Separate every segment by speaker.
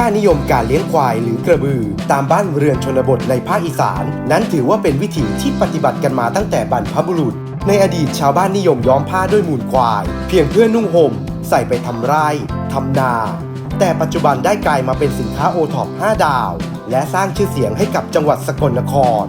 Speaker 1: ค่านิยมการเลี้ยงควายหรือกระบือ ตามบ้านเรือนชนบทในภาคอีสาน นั้นถือว่าเป็นวิถีที่ปฏิบัติกันมาตั้งแต่บรรพบุรุษ ในอดีตชาวบ้านนิยมย้อมผ้าด้วยมูลควาย เพียงเพื่อนุ่งห่ม ใส่ไปทำไร่ทำนา แต่ปัจจุบันได้กลายมาเป็นสินค้าโอท็อป5ดาว และสร้างชื่อเสียงให้กับจังหวัดสกลนคร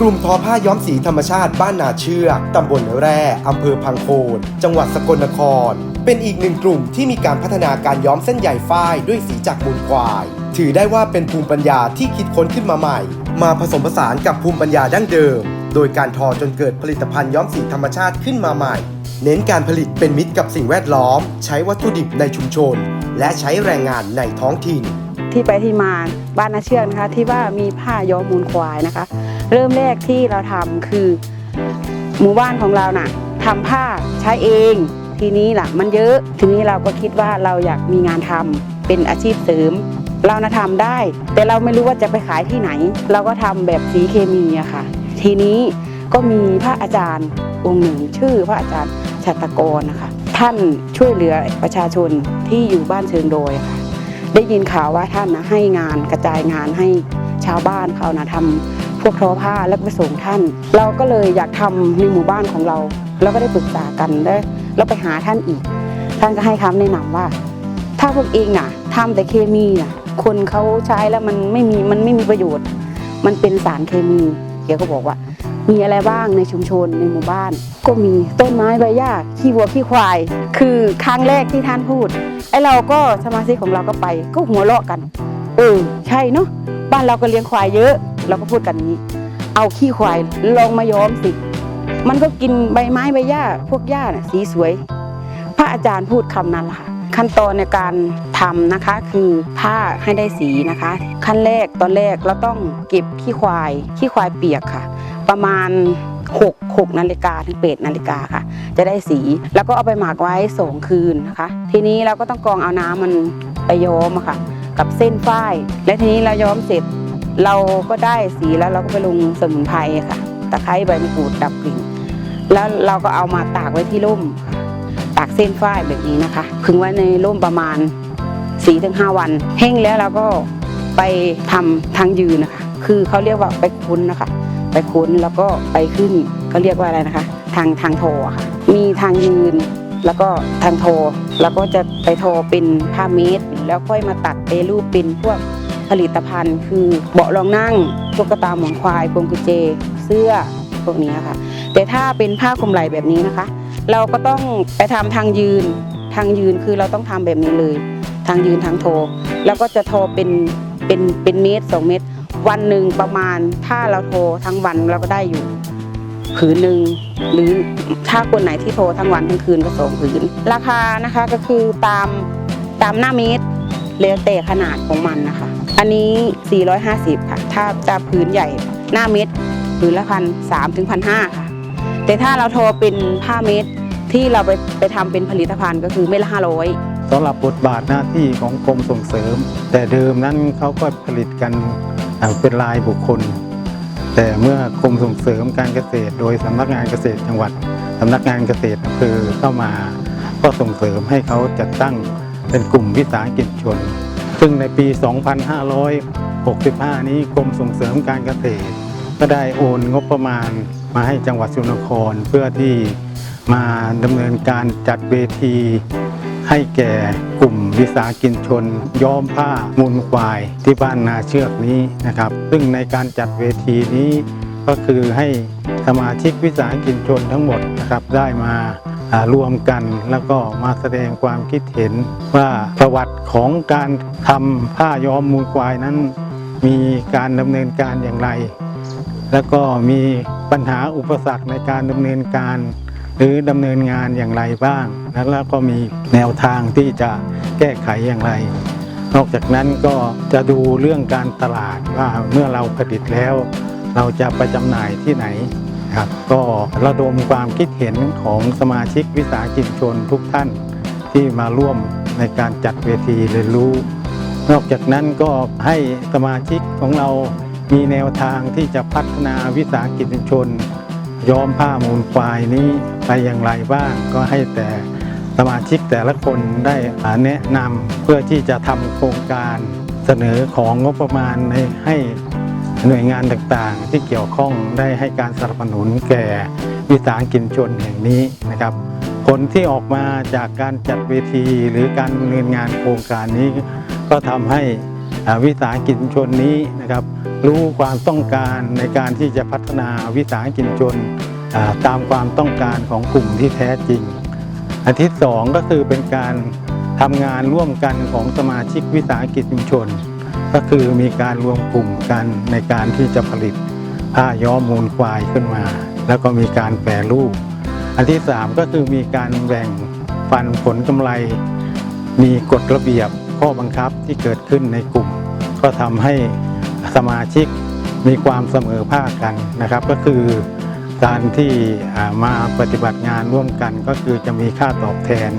Speaker 1: กลุ่มทอผ้าย้อมสีธรรมชาติบ้านนาเชือก ตำบลแร่ อำเภอพังโคน จังหวัดสกลนคร เป็นอีกหนึ่งกลุ่มที่มีการพัฒนาการย้อมเส้นใยฝ้ายด้วยสีจากมูลควาย ถือได้ว่าเป็นภูมิปัญญาที่คิดค้นขึ้นมาใหม่ มาผสมผสานกับภูมิปัญญาดั้งเดิม โดยการทอจนเกิดผลิตภัณฑ์ย้อมสีธรรมชาติขึ้นมาใหม่ เน้นการผลิตเป็นมิตรกับสิ่งแวดล้อม ใช้วัตถุดิบในชุมชน และใช้แรงงานในท้องถิ่น
Speaker 2: ที่ไปที่มาบ้านนาเชือกนะคะ ที่ว่ามีผ้าย้อมมูลควายนะคะ เริ่มแรกที่เราทำคือ หมู่บ้านของเราน่ะทำผ้าใช้เอง ทีนี้ล่ะมันเยอะ ทีนี้เราก็คิดว่าเราอยากมีงานทำเป็นอาชีพเสริม เรานะทำได้ แต่เราไม่รู้ว่าจะไปขายที่ไหน เราก็ทำแบบสีเคมีอะค่ะ ทีนี้ก็มีพระอาจารย์องค์หนึ่งชื่อพระอาจารย์ชัตกรนะคะ ท่านช่วยเหลือประชาชนที่อยู่บ้านเชิงโดยค่ะ ได้ยินข่าวว่าท่านนะให้งานกระจายงานให้ชาวบ้านเขานะทำพวกทอผ้าแล้วก็ไปส่งท่าน เราก็เลยอยากทำในหมู่บ้านของเราแล้วก็ได้ปรึกษากันได้ แล้วเราไปหาท่านอีก ท่านก็ให้คำแนะนำว่า ถ้าพวกเองน่ะทำแต่เคมีน่ะ คนเขาใช้แล้วมันไม่มีมันไม่มีประโยชน์ มันเป็นสารเคมีเกี่ยวก็บอกว่า มีอะไรบ้างในชุมชนในหมู่บ้าน ก็มีต้นไม้ใบหญ้าขี้วัวขี้ควาย คือครั้งแรกที่ท่านพูดไอเราก็สมาชิกของเราก็ไป ก็หัวเราะกัน เออใช่เนาะบ้านเราก็เลี้ยงควายเยอะ เราก็พูดกันนี้ เอาขี้ควายลองมาย้อมสิ มันก็กินใบไม้ใบหญ้าพวกหญ้าน่ะสีสวย พระอาจารย์พูดคำนั้นล่ะค่ะขั้นตอนในการทำนะคะคือผ้าให้ได้สีนะคะ ขั้นแรกตอนแรกเราต้องเก็บขี้ควายขี้ควายเปียกค่ะ ประมาณ6 6นาฬิกาถึง8นาฬิกาค่ะ จะได้สีแล้วก็เอาไปหมักไว้สองคืนนะคะ ทีนี้เราก็ต้องกรองเอาน้ำมันไปย้อมค่ะ กับเส้นฝ้าย และทีนี้เราย้อมเสร็จ เราก็ได้สีแล้วเราก็ไปลงสมุนไพรค่ะ ตะไคร้ใบมะกรูดดับกลิ่นแล้วเราก็เอามาตากไว้ที่ร่ม ตากเส้นฝ้ายแบบนี้นะคะพึงไว้ในร่มประมาณ4-5ถึงห้าวันแห้งแล้วเราก็ไปทำทางยืนนะคะ คือเขาเรียกว่าไปคุ้นนะคะ ไปคุ้นแล้วก็ไปขึ้นเขาเรียกว่าอะไรนะคะ ทางทางโทค่ะ มีทางยืนแล้วก็ทางโทแล้วก็จะไปโทเป็นผ้าเมตร แล้วค่อยมาตัดเปรูปเป็นพวกผลิตภัณฑ์ คือเบาะรองนั่งตุ๊กตาหมอนควายพวงกุญแจ เสื้อพวกนี้ค่ะ แต่ถ้าเป็นผ้าคลุมไหล่แบบนี้นะคะ เราก็ต้องไปทำทางยืนทางยืนคือเราต้องทำแบบนี้เลย ทางยืนทางโท แล้วก็จะโทเป็นเป็นเป็นเมตรสองเมตร วันหนึ่งประมาณถ้าเราโทรทั้งวันเราก็ได้อยู่ผืนหนึ่งหรือถ้าคนไหนที่โทรทั้งวันทั้งคืนก็สองผืน ราคานะคะก็คือตามตามหน้าเมตรแล้วแต่ขนาดของมันนะคะ อันนี้ 450 ค่ะ ถ้าจะผืนใหญ่หน้าเม็ด ผืนละพันสามถึงพันห้าค่ะ แต่ถ้าเราโทรเป็นผ้าเม็ดที่เราไปไปทำเป็นผลิตภัณฑ์ก็คือเม็ดละห้าร้อย
Speaker 3: สำหรับบทบาทหน้าที่ของกรมส่งเสริม แต่เดิมนั้นเขาก็ผลิตกันเป็นรายบุคคล แต่เมื่อกรมส่งเสริมการเกษตร โดยสำนักงานเกษตรจังหวัดสำนักงานเกษตรอำเภอเข้ามา ก็ส่งเสริมให้เขาจัดตั้งเป็นกลุ่มวิสาหกิจชน ซึ่งในปี 2565 นี้กรมส่งเสริมการเกษตร ก็ได้โอนงบประมาณมาให้จังหวัดสุนครเพื่อที่มาดำเนินการจัดเวที ให้แก่กลุ่มวิสาหกิจชน ย้อมผ้ามูลควายที่บ้านนาเชือกนี้นะครับ ซึ่งในการจัดเวทีนี้ก็คือให้สมาชิกวิสาหกิจชนทั้งหมดนะครับได้มารวมกันแล้วก็มาแสดงความคิดเห็นว่าประวัติของการทำผ้าย้อมมูลควายนั้น มีการดำเนินการอย่างไร แล้วก็มีปัญหาอุปสรรคในการดำเนินการ หรือดำเนินงานอย่างไรบ้าง แล้วก็มีแนวทางที่จะแก้ไขอย่างไร นอกจากนั้นก็จะดูเรื่องการตลาดว่าเมื่อเราผลิตแล้ว เราจะไปจำหน่ายที่ไหนครับก็ระดมความคิดเห็นของสมาชิกวิสาหกิจชนทุกท่านที่มาร่วมในการจัดเวทีเรียนรู้ นอกจากนั้นก็ให้สมาชิกของเรา มีแนวทางที่จะพัฒนาวิสาหกิจชน ย้อมผ้ามูลควายนี้ไปอย่างไรบ้างก็ให้แต่สมาชิกแต่ละคนได้แนะนำเพื่อที่จะทำโครงการเสนอของงบประมาณในให้หน่วยงานต่างๆ ที่เกี่ยวข้องได้ให้การสนับสนุนแก่วิสาหกิจชนแห่งนี้นะครับ ผลที่ออกมาจากการจัดเวทีหรือการดำเนินงานโครงการนี้ ก็ทำให้ วิสาหกิจชุมชนนี้นะครับ รู้ความต้องการในการที่จะพัฒนาวิสาหกิจชุมชนตามความต้องการของกลุ่มที่แท้จริง อันที่สองก็คือเป็นการทำงานร่วมกันของสมาชิกวิสาหกิจชุมชน ก็คือมีการรวมกลุ่มกันในการที่จะผลิตผ้าย้อมมูลควายขึ้นมา แล้วก็มีการแปรรูป อันที่สามก็คือมีการแบ่งปันผลกำไร มีกฎระเบียบข้อบังคับที่เกิดขึ้นในกลุ่ม ก็ทำให้สมาชิกมีความเสมอภาคกันนะครับ ก็คือการที่มาปฏิบัติงานร่วมกันก็คือจะมีค่าตอบแทน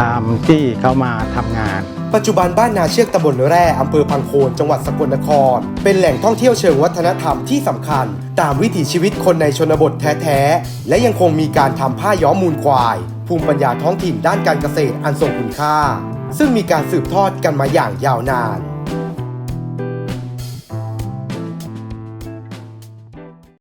Speaker 3: ตามที่เขามาทำงาน
Speaker 1: ปัจจุบันบ้านนาเชือกตำบลแร่อำเภอพังโคนจังหวัดสกลนคร เป็นแหล่งท่องเที่ยวเชิงวัฒนธรรมที่สำคัญ ตามวิถีชีวิตคนในชนบทแท้ๆ และยังคงมีการทำผ้าย้อมมูลควาย ภูมิปัญญาท้องถิ่นด้านการเกษตรอันทรงคุณค่า ซึ่งมีการสืบทอดกันมาอย่างยาวนาน